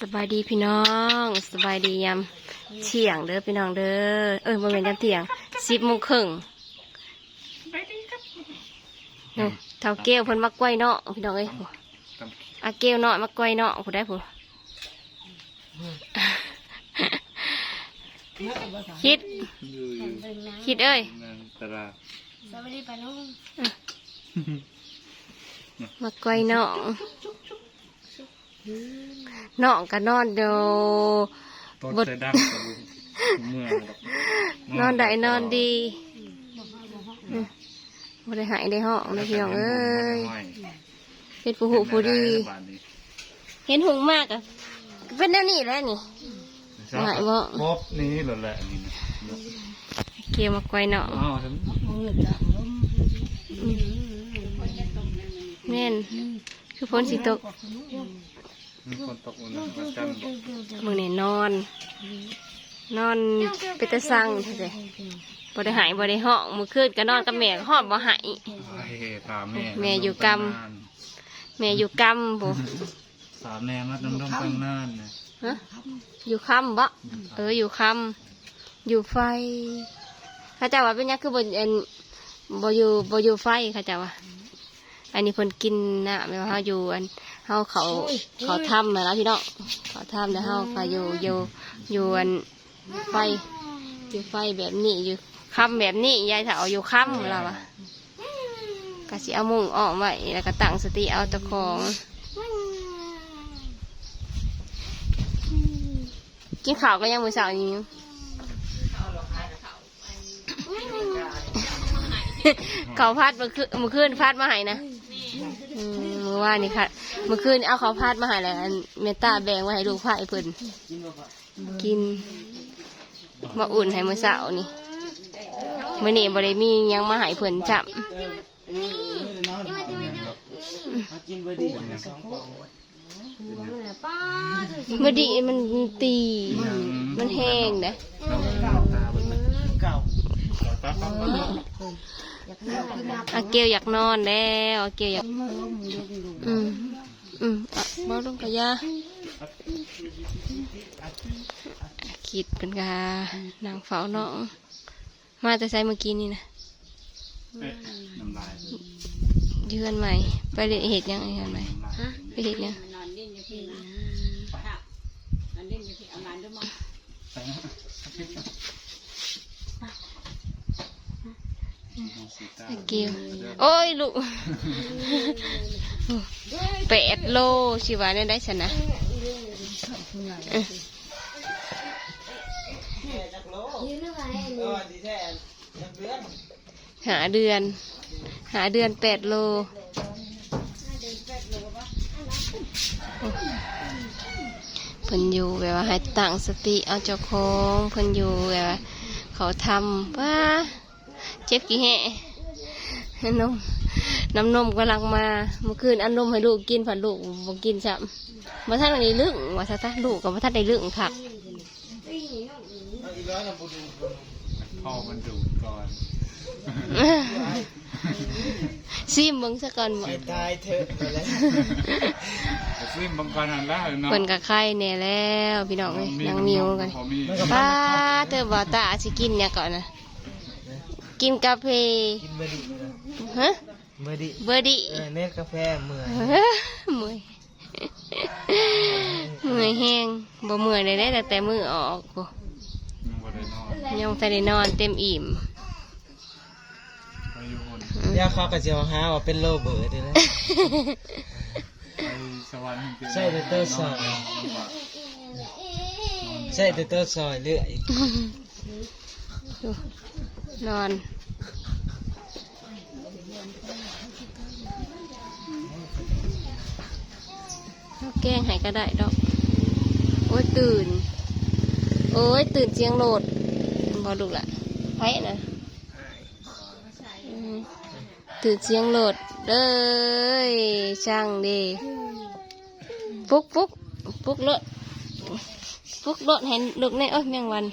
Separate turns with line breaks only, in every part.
สบายดีพี่น้องสบายดียามเที่ยงเด้อพี่น้องเด้อเออบ่แม่นยามเที่ยงสิบโมงครึ่งเออเท่าเกลเพิ่นมักกล้วยเนาะพี่น้องเอ้ยผู้อาเกลเนาะมักกล้วยเนาะผู้ได้ผู้คิด
อยู่อยู่
คิดเอ้ย
นั่นตลาด
สวัสดีป้าลุง
มักกล้วยเนาะเนาะก็นอนเดียว
ต้น
บด
เสดังกับลุงเมื่อยดอก
นอนได้นอนดีอืมบ่ได้หายได้ห้องเลยพี่น้องเอ้ยเป็นผู้หูผู้ดี เห็นหงมากอะเป็นแนวนี้แหล้วนี่หายบ่
ครบนี้เหรอแหละนี่นะ
เกี่ยวมาไกวเนาะ
อ้าวฉัน
แม่นคือฝนสิตก
มี คนตกลงมาจันบอก
มือนี่นอน นอนไปแตะสั่งเท่าไหร่บ่ได้หายบ่ได้ห้องมือคืนก็นอนกับแม่ก็หอบบ่หาย
เฮ้ตามแม่
แม่อยู่กรรมแม่อยู่กำบ่
สามแนมมัดน้ำดมตั้งนานนะ
ฮะอยู่ค่ำบ่เอออยู่ค่ำอยู่ไฟเข้าเจ้าว่าเป็นหยังคือบ่อันบ่อยู่บ่อยู่ไฟเข้าเจ้าว่าอันนี้เพิ่นกินนะแม่ว่าเฮาอยู่อัน เฮาเขาเขาทำนะแล้วพี่น้องเขาทำแล้วเฮาก็อยู่อยู่อยู่อันไฟอยู่ไฟแบบนี้อยู่ค่ำแบบนี้ยายถ้าเอาอยู่ค่ำเราอะก็สิเอามุงออกไว้แล้วก็ตั้งสติเอาตะของกินข้าวก็ยังมื้อเช้านี้อยู่เขาวพัดเมื่อคืนเมื่อคืนพัดมาให้นะอืมเมื่อวานนี่ค่ะ เมื่อคืนเอาข้าวผัดมาให้แล้วอันเมตตาแบ่งไว้ให้ลูกพายเพิ่นกินมาอุ่นให้มื้อเช้านี่มื้อนี้บ่ได้มีหยังมาให้เพิ่นจับมื้อดีมันตี มันแห้งเด้
เราตาเป็นเก่า
อาเกลอยากนอนแล้วอาเกลอยาก อืม อืมอะบ่ลงกะยาคิดเป็นกานางเฝ้าน้อง มาแต่ใส่เมื่อกี้นี่นะ
เยื
อนใหม่ ไปเห็ดยังไงเยือนใหม่ไปเห็ดยัง
นอนดิ้นอยู่พี่นะครับนอนดิ้นอยู่พี่เอางานด้วยมั้ง
อาเกลโอ้ยลูกแปดโลชิวาเนี่ยได้ชนะหาเดือน หาเดือนแปดโลเพิ่นอยู่แบบว่าให้ตั้งสติเอาเจ้าของเพิ่นอยู่แบบว่าเขาทำว่าเจ็บกี่แห่ นมน้ำนมกำลังมาเมื่อคืนเอันนมให้ลูกกินผัดลูกบ่กินซ้ำมาท่านอันนี้ลึกว่าท่านลูกกับว่าท่านได้ลึกคัก
พ่อมันดูดก่อน
ซิมเบิ่งซะก่อนบ่
ตายเถอะไปแล้ว
ซึ่งบางคนหันแล้วเนาะ
เพิ่นก็ไข่แน่แล้วพี่น้องเอ้ยนางมิวกัน
พอมี
ป้าเตอบ่ตาสิกินเนี่ยก่อนนะกินกาแฟ
กินเบอร์ดิ
ฮะ
เบอร์ดิ
เบอร์ดี
เออเนสกาแฟเมื่อย
เมื่อยเมื่อยแห้งบ่เมื่อยเลยได้แต่แต่มือออกโอ้
ยังบ่ได้นอน
ยังแต่ได้นอนเต็มอิ่ม
ไปอยู่คน
เดี๋ยวเขาก็จะมาหาว่าเป็นโลเบิร์ดเลยนะ
ไปสวรรค์จริงๆ
ใช่แต่เตอร์ซอยใช่แต่เตอร์ซอยเรื่อย
ดูนอน แกล้งให้ก็ได้ดอก โอ้ยตื่น โอ้ยตื่นเสียงโหลดบอดูละไพ่นะอืมตื่นเสียงโหลดเด้ยช่างดีฟุกฟุกฟุกรถฟุกรถเห็นลูกในเอ้ยแมงวัน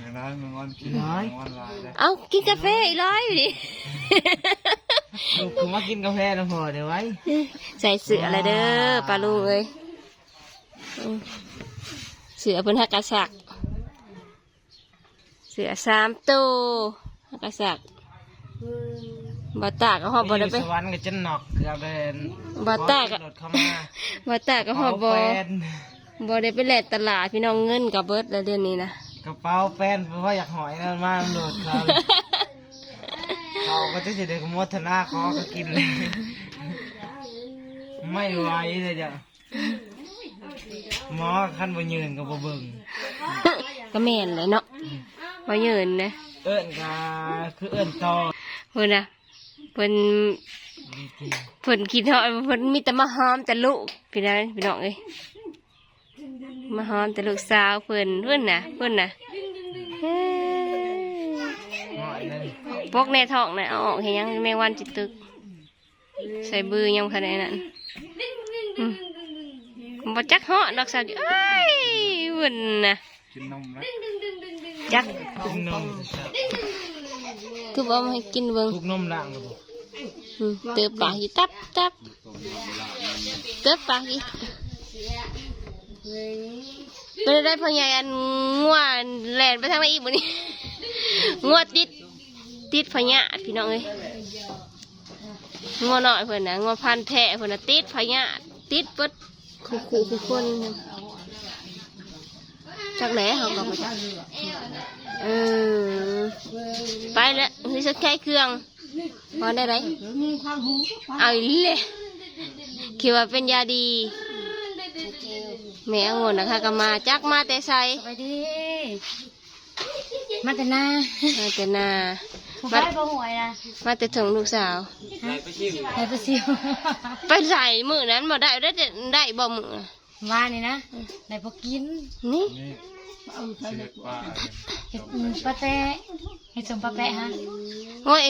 อย่างนั้นมันวันกินวันลายเลย
เอากินกาแฟอีกร้อยอยู่ดิ
ลูกคือมากินกาแฟนะพอเดี๋ยวไว้
ใส่เสื้ออะไรเด้อปลาลูกเอ้ยอืมเสือเพิ่นหักกระสัก เสือสามตัวหักกระสักบาตาก็หอบบอได้ไป
สวรรค์กับจันนอกเกือบเป็น
บาตาก็
รถเข้ามา
บาตาก็หอบบอ
แฟน
บอได้ไปแลกตลาดพี่น้องเงินกับเบิร์ดแล้วเดือนนี้นะ
กระเป๋าแฟนเพราะว่าอยากหอยนั่นมากโดดเขา เลยเขาก็จะเด็กมดธนาเขาก็กินเลย ไม่ไหวเลยจ้ะหมอขั้นบ่ยืนก็บ่เบิ่ง
ก็แม่นเลยเนาะมาเยินนะ
เอิ้นกาคือเอิ้นต่อ
เพิ่นนะเพิ่น
ดีจริง
เพิ่นคิดเฮาเพิ่นมีแต่มาหอมแต่ลูกพี่น้องพี่น้องเอ้ยมาหอมแต่ลูกสาวเพิ่นเพิ่นน่ะเพิ่นน่ะเฮ้ย
หอยนั่น
ปกในท้องน่ะเอาออกให้ยังแมงวันจิตตึก ใส่บือยังขนาดนั้นอืมบ่จักเหาะดอกสาวดิเอ้ยเพิ่นน่ะ
กินนมแล้ว
จัก
ทุกนม
คือบ่เอามาให้กินเบิ่ง
ทุกนมล่างก็บ่
อืมเติบปากอีตับตับเติบปากอีเป็นได้พ่อใหญ่อันงัวแล่นไปทางไหนอีกบ่นี่งัวติด ติดพญาธิพี่น้องเอ้ยงัวน้อยเพิ่นน่ะงัวพันธุ์แท้เพิ่นน่ะติดพญาธิติดเบิดคู่คู่คู่คนจักแหล่เฮาก็บ่จักเออไปแล้วนี่สักแค่เครื่องพอได้ไรเอาอีกเลยคิดว่าเป็นยาดีแม่องุ่นนะคะก็มาจักมาแต่ใส่
ไปดิมาแต่หน้า
มาแต่นา
ผมไปบ่หวยนะ
มาแต่ถึงลูกสาว
ไปไปซิว
ไปใส่มือนั้นบ่ได้ได้แต่ได้บ่มือ
ว่านี่นะได้พอกิน
นี่
นี่ชีวิตป้า
เห็ดอืมปลาแตะเห็ดสมปลาแปะฮะ
โอ้ย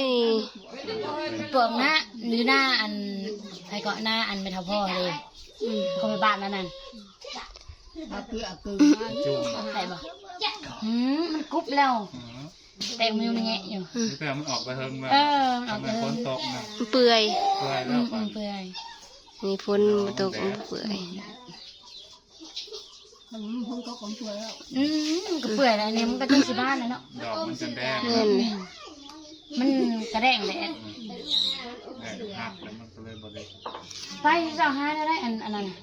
เปลือกหน้าหรือหน้าอันไอ้เกาะหน้าอันไม่เท่าพ่อเลยอืมเขาไปบ้านแล้วนั่น
จุ่ม
ได้บ่อืมมันกรุบแล้ว แต่มันยังแงะอยู่
นี่แต่มันออกไปเฮิงมา
เออมันออก
ทำ
ไป
ไม
เถ
ฝ
อะ
นตกนะ
เปื่อย
เพื่อให้
อื
เรา
ม
ไป
อืมเปื่อย
มีฝนมาตกมันเปื่อย
อืมก็เปื่อยแล้วเนี่ยมันก็จังสิบ้านแล้วเนาะ
ดอกมันจะแดง
เงิน
มันกระแดงแดด
แดงหักแล้วมันก็เลยบริ
ไปเจ้าหาได้อันอันนั้นน่ะ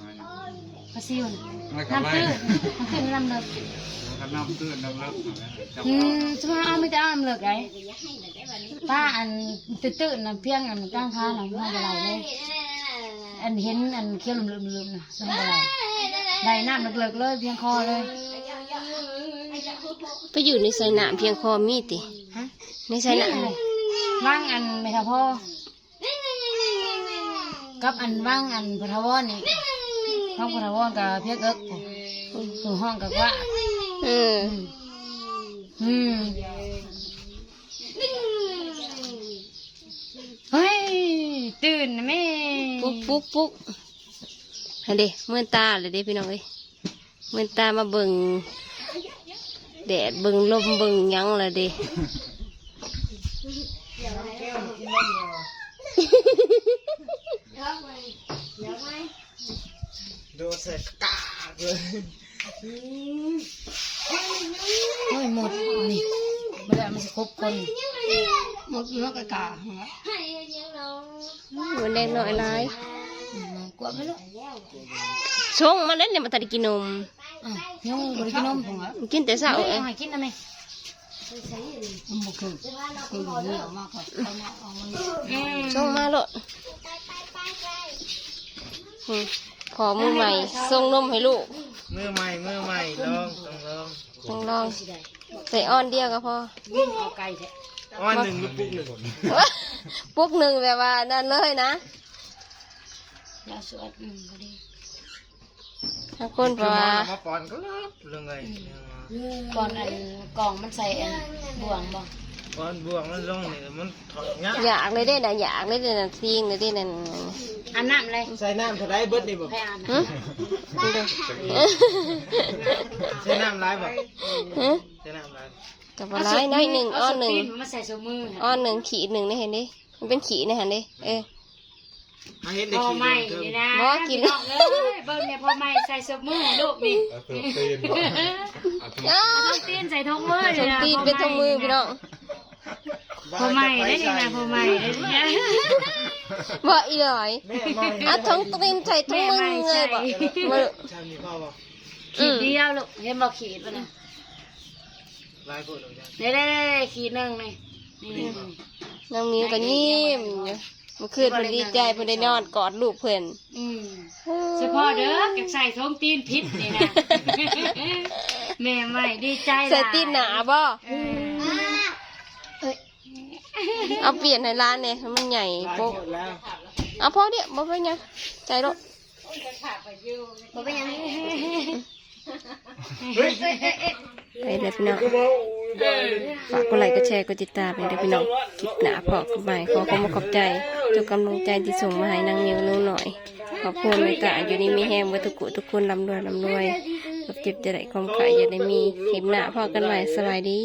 ปลาซิวน่ะ
ไม่กลับ
น้ำ
ไล่
ตื้นน้ำตื้นน้ำเลิก
ถ้าน้ำตื้นน้ำเลิกจับ
อืมสมมติเอาไม่ได้เอาน้ำเลิกไงป้าอันตื้นๆนะเพียงอันกลางค้าน่ะไม่เป็นไรเลยอันเห็นอันเคี้ยวลืมๆๆน่ะไม่เป็นไรได้น้ำเลิกๆเลย เพียงคอเลย
ไปอยู่ในใส่น้ำเพียงพอมีติ
ฮะ
ในใส่น้
ว่างอันไม่เท่าพ่อกับอันว่างอันพุทธวอนนี่ห้องพุทธวอนกับเพียกเอิกสู่ห้องกับว่าำ
เออ
อืมเฮ้ย ตื่นนะแม่
ปุ๊กปุ๊กปุ๊กอันเด้เมื่อนตาเลยเด้พี่น้องเอ้ยเมื่อนตามาเบิ่งแดดเบิ่งลมเบิ่งหยังเลยเด้
โดดใส่กากเลย
โอ้ยหมดนี่ไม่ได้มันจะครบคนหมดเนาะกะกะ
มันแดงหน่อยหลาย
กลัวไม่รู้
ชงมันเล่นเนี่ยมันตัดกินนม
ยังบริกินนม
กินแต่เช้า
เอา
เอ้ย
ให้กินนะแม่อืม
ชงมาลดอืม ขอมือใหม่ส่งนมให้ลูก
มือใหม่ มือใหม่ลองต้องลอง
ต้องลองใส่อ้อนเดียวก็พอ
เอาไก่แท้
อ้อนหนึ่งลูกปุ๊กหนึ่ง
ปุ๊กหนึ่งแบบว่านั่นเลยนะ
ยาสวดอืมพอดี
ทั้งคนเพ
คือ
ราะ
มา
ว่า
มาก่อนก็รับเรื่องไง
ก่อนอันกล่องมันใส่อันบ่วงบ่
ก่อนบวงมันลงนี่มันถอดเงี้ย
อยากเลยได้นะอยากเลยได้นะทิ้งเลยได้นั่น
อันน้ำเลย
ใส่น้ำเท่าไรเบิดนี่บ่
ให้อ่าน
ฮะดูดิ
ใส่น้ำร้ายบ่
ฮะ
ใส่น้ำร้าย
กับว่าร้ายน้อยหนึ่งอ้อนหนึ่ง
มาใส่สมือ
อ้อนหนึ่งขีดหนึ่งได้เห็นดิมันเป็นขีดนะเห็นดิเออ
หาเห็นได้
พ่อ
ขี้
ใหม่
เดิม
นี่นะ
บ่กิน
พี่องเอ้ยเบิ่งเนี่ยพ่อใหม่ใส่สมือให้ลูกนี่
อ้า
ต้องตีนใส่ทงมือ
ส
เลย
ม
นะ
ตีนเป็นทงมือพี่น้อง
พ่อใหม่ได้นี่นะพ่อใหม่ได้นี่นะ
บ่อีหลอย
แม่ใหม่
อะทงตีนใส่ทงมือเลยบ่บ่
ใช่มีพ่อบ่
ขีดเดียวลูกเห็นบ่ขีดป่ะนะ
หลายคนเลยจ้ะ
เด้เด้ขีดหนึ่งนี่นี่
นางมิวก็ยิ้มอยู่เมื่อคืนเพิ่นดีใจเพิ่นได้นอนกอดลูกเพิ่น
อืมเฉพาะเด้อกับใส่ทงตีนพิษนี่นะแม่ใหม่ดีใจหลาย
ใส่ตีนหนาบ่
เออ
เอาเปลี่ยนให้ร้านเนี่ยมันใหญ่
หลาย
โป๊ก
คนแล้ว
เอาพอเดียวบ่เป็นหยังใจโลด
บ่เป็นหยัง
เฮ้ย
ไปเลยพี่น้อง
ก็มาได้
ฝากกดไลค์กดแชร์กดติดตามไปด้วยพี่น้องคลิปหนาพอกันใหม่ขอขอบคุณขอบใจทุกกำลังใจที่ส่งมาให้นางนิวนู้หน่อยขอบคุณเลยกะอยู่ในมีแฮมวัตถุกุทุกคนลำรวยลำรวยกับเจ็บจะได้ความขายอย่าได้มีคลิปหนาพอกันใหม่สบายดี